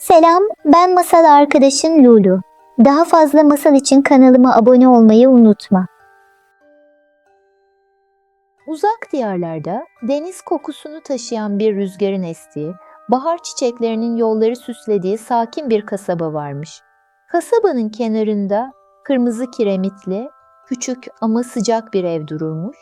Selam, ben masal arkadaşın Lulu. Daha fazla masal için kanalıma abone olmayı unutma. Uzak diyarlarda deniz kokusunu taşıyan bir rüzgarın estiği, bahar çiçeklerinin yolları süslediği sakin bir kasaba varmış. Kasabanın kenarında kırmızı kiremitli, küçük ama sıcak bir ev dururmuş.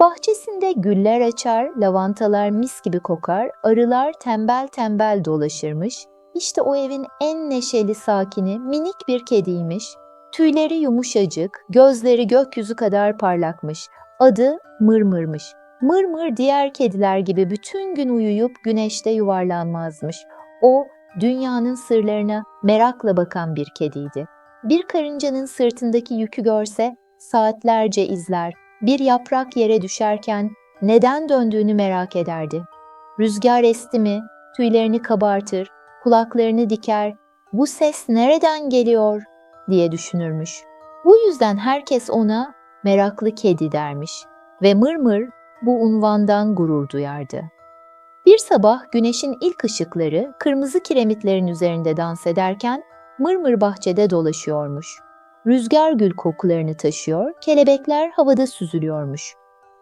Bahçesinde güller açar, lavantalar mis gibi kokar, arılar tembel tembel dolaşırmış. İşte o evin en neşeli sakini minik bir kediymiş. Tüyleri yumuşacık, gözleri gökyüzü kadar parlakmış. Adı Mırmır'mış. Mırmır diğer kediler gibi bütün gün uyuyup güneşte yuvarlanmazmış. O dünyanın sırlarına merakla bakan bir kediydi. Bir karıncanın sırtındaki yükü görse saatlerce izler. Bir yaprak yere düşerken neden döndüğünü merak ederdi. Rüzgar esti mi tüylerini kabartır, kulaklarını diker. Bu ses nereden geliyor diye düşünürmüş. Bu yüzden herkes ona meraklı kedi dermiş ve Mırmır bu unvandan gurur duyardı. Bir sabah güneşin ilk ışıkları kırmızı kiremitlerin üzerinde dans ederken Mırmır bahçede dolaşıyormuş. Rüzgar gül kokularını taşıyor, kelebekler havada süzülüyormuş.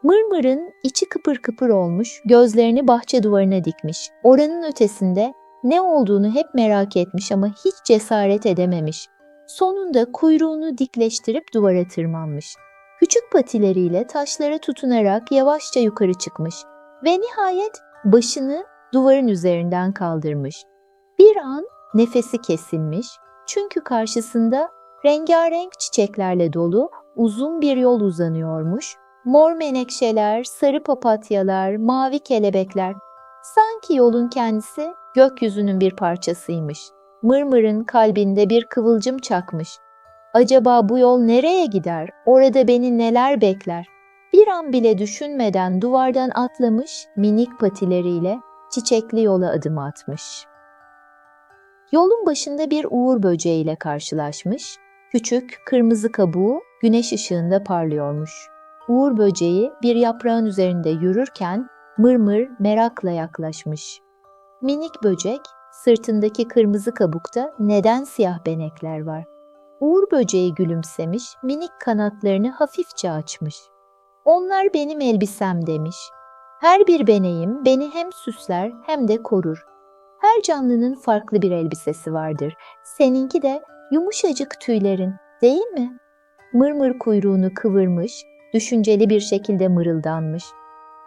Mırmır'ın içi kıpır kıpır olmuş, gözlerini bahçe duvarına dikmiş. Oranın ötesinde ne olduğunu hep merak etmiş ama hiç cesaret edememiş. Sonunda kuyruğunu dikleştirip duvara tırmanmış. Küçük patileriyle taşlara tutunarak yavaşça yukarı çıkmış ve nihayet başını duvarın üzerinden kaldırmış. Bir an nefesi kesilmiş çünkü karşısında rengarenk çiçeklerle dolu uzun bir yol uzanıyormuş. Mor menekşeler, sarı papatyalar, mavi kelebekler. Sanki yolun kendisi gökyüzünün bir parçasıymış. Mırmır'ın kalbinde bir kıvılcım çakmış. Acaba bu yol nereye gider? Orada beni neler bekler? Bir an bile düşünmeden duvardan atlamış, minik patileriyle çiçekli yola adım atmış. Yolun başında bir uğur böceğiyle karşılaşmış. Küçük, kırmızı kabuğu güneş ışığında parlıyormuş. Uğur böceği bir yaprağın üzerinde yürürken mırmır merakla yaklaşmış. Minik böcek, sırtındaki kırmızı kabukta neden siyah benekler var? Uğur böceği gülümsemiş, minik kanatlarını hafifçe açmış. Onlar benim elbisem demiş. Her bir beneğim beni hem süsler hem de korur. Her canlının farklı bir elbisesi vardır. Seninki de yumuşacık tüylerin, değil mi? Mırmır kuyruğunu kıvırmış, düşünceli bir şekilde mırıldanmış.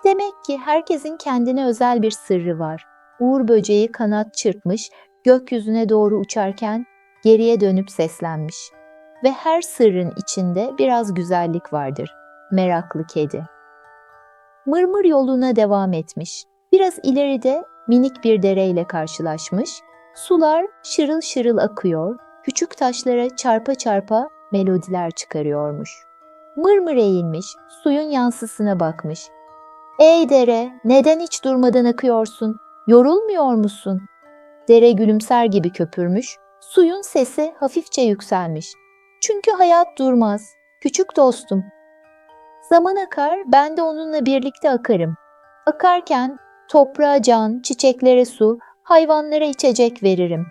Demek ki herkesin kendine özel bir sırrı var. Uğur böceği kanat çırpmış, gökyüzüne doğru uçarken geriye dönüp seslenmiş. Ve her sırrın içinde biraz güzellik vardır. Meraklı kedi. Mırmır yoluna devam etmiş. Biraz ileride minik bir dereyle karşılaşmış. Sular şırıl şırıl akıyor, küçük taşlara çarpa çarpa melodiler çıkarıyormuş. Mırmır eğilmiş, suyun yansısına bakmış. Ey dere, neden hiç durmadan akıyorsun? Yorulmuyor musun? Dere gülümser gibi köpürmüş, suyun sesi hafifçe yükselmiş. Çünkü hayat durmaz, küçük dostum. Zaman akar, ben de onunla birlikte akarım. Akarken toprağa can, çiçeklere su, hayvanlara içecek veririm.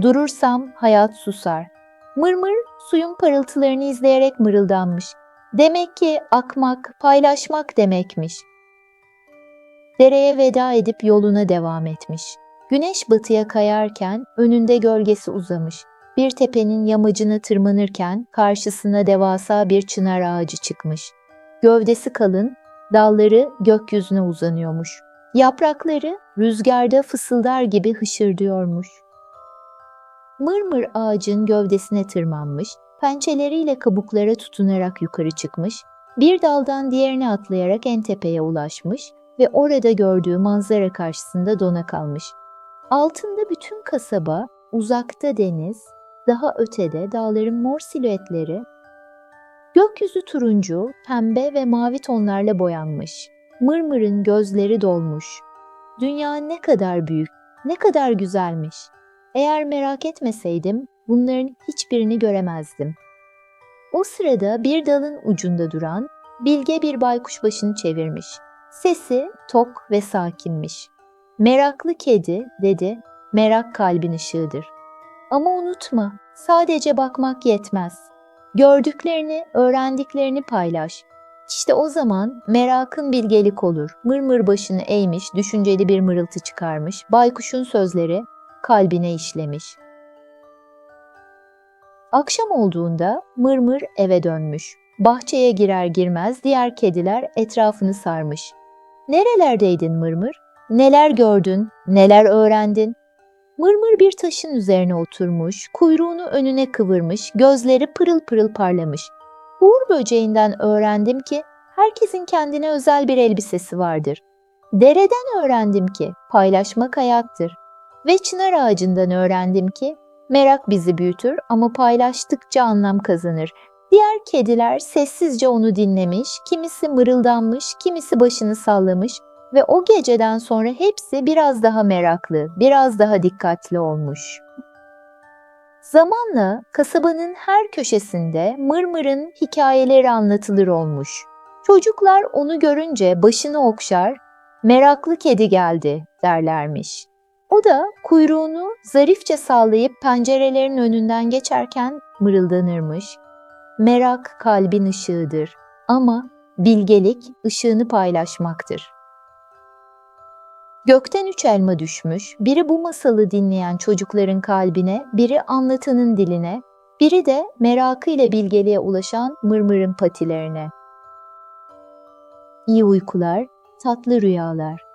Durursam hayat susar. Mırmır suyun parıltılarını izleyerek mırıldanmış. Demek ki akmak, paylaşmak demekmiş. Dereye veda edip yoluna devam etmiş. Güneş batıya kayarken önünde gölgesi uzamış. Bir tepenin yamacına tırmanırken karşısına devasa bir çınar ağacı çıkmış. Gövdesi kalın, dalları gökyüzüne uzanıyormuş. Yaprakları rüzgarda fısıldar gibi hışırdıyormuş. Mırmır ağacın gövdesine tırmanmış, pençeleriyle kabuklara tutunarak yukarı çıkmış, bir daldan diğerine atlayarak en tepeye ulaşmış ve orada gördüğü manzara karşısında dona kalmış. Altında bütün kasaba, uzakta deniz, daha ötede dağların mor silüetleri, gökyüzü turuncu, pembe ve mavi tonlarla boyanmış. Mırmır'ın gözleri dolmuş. Dünya ne kadar büyük, ne kadar güzelmiş. Eğer merak etmeseydim bunların hiçbirini göremezdim. O sırada bir dalın ucunda duran bilge bir baykuş başını çevirmiş. Sesi tok ve sakinmiş. Meraklı kedi dedi, merak kalbin ışığıdır. Ama unutma, sadece bakmak yetmez. Gördüklerini, öğrendiklerini paylaş. İşte o zaman merakın bilgelik olur. Mırmır başını eğmiş, düşünceli bir mırıltı çıkarmış. Baykuşun sözleri kalbine işlemiş. Akşam olduğunda mırmır eve dönmüş. Bahçeye girer girmez diğer kediler etrafını sarmış. Nerelerdeydin mırmır? Neler gördün? Neler öğrendin? Mırmır bir taşın üzerine oturmuş, kuyruğunu önüne kıvırmış, gözleri pırıl pırıl parlamış. Uğur böceğinden öğrendim ki herkesin kendine özel bir elbisesi vardır. Dereden öğrendim ki paylaşmak hayattır. Ve çınar ağacından öğrendim ki merak bizi büyütür ama paylaştıkça anlam kazanır. Diğer kediler sessizce onu dinlemiş, kimisi mırıldanmış, kimisi başını sallamış ve o geceden sonra hepsi biraz daha meraklı, biraz daha dikkatli olmuş. Zamanla kasabanın her köşesinde Mırmır'ın hikayeleri anlatılır olmuş. Çocuklar onu görünce başını okşar, meraklı kedi geldi derlermiş. O da kuyruğunu zarifçe sallayıp pencerelerin önünden geçerken mırıldanırmış. Merak kalbin ışığıdır ama bilgelik ışığını paylaşmaktır. Gökten üç elma düşmüş, biri bu masalı dinleyen çocukların kalbine, biri anlatanın diline, biri de merakıyla bilgeliğe ulaşan mırmırın patilerine. İyi uykular, tatlı rüyalar.